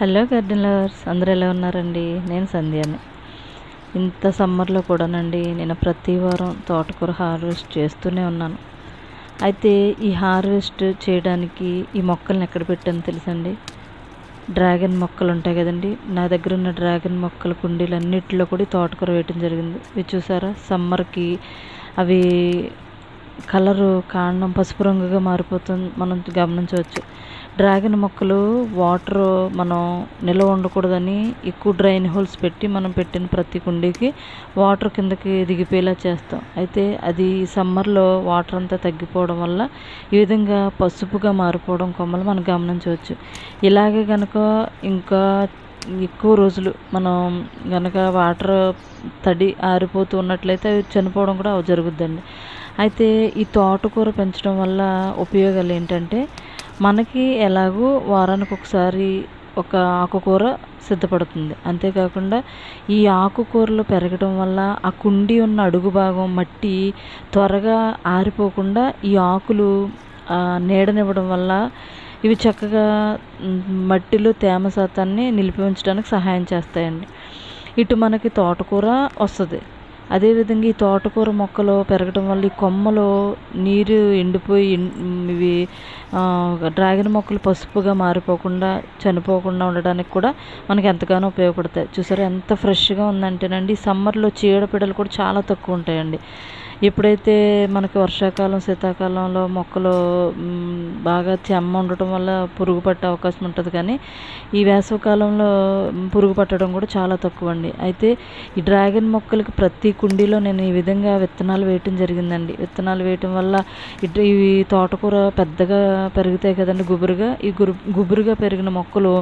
Hello garden lovers అందరూ ఎలా ఉన్నారండి? నేను సంధ్యాని. ఇంత సమ్మర్లో కూడానండి నేను ప్రతి వారం తోటకూర హార్వెస్ట్ చేస్తూనే ఉన్నాను. అయితే ఈ హార్వెస్ట్ చేయడానికి ఈ మొక్కల్ని ఎక్కడ పెట్టాను తెలుసండి? డ్రాగన్ మొక్కలు ఉంటాయి కదండి నా దగ్గర ఉన్న డ్రాగన్ మొక్కల కుండీలు అన్నిటిలో కూడా తోటకూర వేయటం జరిగింది. ఇవి చూసారా? సమ్మర్కి అవి కలరు కాండం పసుపు రంగుగా మారిపోతుంది. మనం గమనించవచ్చు. డ్రాగన్ మొక్కలు వాటర్ మనం నిల్వ ఉండకూడదని ఎక్కువ డ్రైన్ హోల్స్ పెట్టి మనం పెట్టిన ప్రతి కుండీకి వాటర్ కిందకి దిగిపోయేలా చేస్తాం. అయితే అది సమ్మర్లో వాటర్ అంతా తగ్గిపోవడం వల్ల ఈ విధంగా పసుపుగా మారిపోవడం కొమ్మలు మనం గమనించవచ్చు. ఇలాగే కనుక ఇంకా ఎక్కువ రోజులు మనం కనుక వాటర్ తడి ఆరిపోతూ ఉన్నట్లయితే అవి చనిపోవడం కూడా జరుగుద్దండి. అయితే ఈ తోటకూర పెంచడం వల్ల ఉపయోగాలు ఏంటంటే మనకి ఎలాగో వారానికి ఒకసారి ఒక ఆకుకూర సిద్ధపడుతుంది. అంతేకాకుండా ఈ ఆకుకూరలు పెరగడం వల్ల ఆ కుండి ఉన్న అడుగు భాగం మట్టి త్వరగా ఆరిపోకుండా ఈ ఆకులు నీడనివ్వడం వల్ల ఇవి చక్కగా మట్టిలో తేమ శాతాన్ని నిలిపి ఉంచడానికి సహాయం చేస్తాయండి. ఇటు మనకి తోటకూర వస్తుంది. అదేవిధంగా ఈ తోటకూర మొక్కలు పెరగడం వల్ల ఈ కొమ్మలు నీరు ఎండిపోయి ఇవి డ్రాగన్ మొక్కలు పసుపుగా మారిపోకుండా చనిపోకుండా ఉండడానికి కూడా మనకి ఎంతగానో ఉపయోగపడతాయి. చూసారా ఎంత ఫ్రెష్గా ఉందంటేనండి ఈ సమ్మర్లో చీడపీడలు కూడా చాలా తక్కువ ఉంటాయండి. ఎప్పుడైతే మనకి వర్షాకాలం శీతాకాలంలో మొక్కలు బాగా చెమ్మ ఉండటం వల్ల పురుగు పట్టే అవకాశం ఉంటుంది. కానీ ఈ వేసవకాలంలో పురుగు పట్టడం కూడా చాలా తక్కువ అండి అయితే ఈ డ్రాగన్ మొక్కలకి ప్రతి కుండీలో నేను ఈ విధంగా విత్తనాలు వేయటం జరిగిందండి. విత్తనాలు వేయటం వల్ల ఇటు ఇవి తోటకూర పెద్దగా పెరుగుతాయి కదండి గుబురుగా. ఈ గుబురుగా పెరిగిన మొక్కలు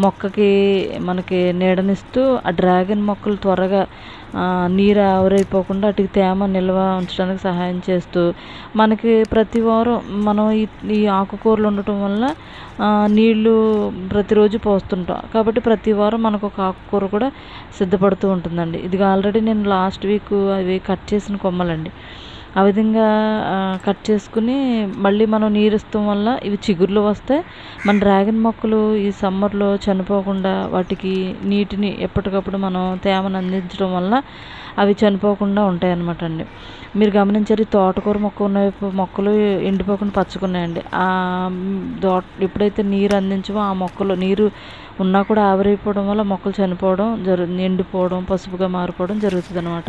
మొక్కకి మనకి నీడనిస్తూ ఆ డ్రాగన్ మొక్కలు త్వరగా నీరు ఆవిరైపోకుండా వాటికి తేమ నిల్వ ఉంచడానికి సహాయం చేస్తూ మనకి ప్రతి వారం మనం ఈ ఈ ఆకుకూరలు ఉండటం వల్ల నీళ్ళు ప్రతిరోజు పోస్తుంటాం. కాబట్టి ప్రతి వారం మనకు ఒక ఆకుకూర కూడా సిద్ధపడుతూ ఉంటుందండి. ఇది ఆల్రెడీ నేను లాస్ట్ వీక్ అవి కట్ చేసిన కొమ్మలండి. ఆ విధంగా కట్ చేసుకుని మళ్ళీ మనం నీరుస్తాం వల్ల ఇవి చిగుర్లు వస్తే మన డ్రాగన్ మొక్కలు ఈ సమ్మర్లో చనిపోకుండా వాటికి నీటిని ఎప్పటికప్పుడు మనం తేమను అందించడం వల్ల అవి చనిపోకుండా ఉంటాయి అన్నమాట అండి. మీరు గమనించారు ఈ తోటకూర మొక్క ఉన్న మొక్కలు ఎండిపోకుండా పచ్చుకున్నాయండి ఆ దోట ఎప్పుడైతే నీరు అందించమో ఆ మొక్కలు నీరు ఉన్నా కూడా ఆవిరైపోవడం వల్ల మొక్కలు చనిపోవడం జరు ఎండిపోవడం పసుపుగా మారిపోవడం జరుగుతుంది అనమాట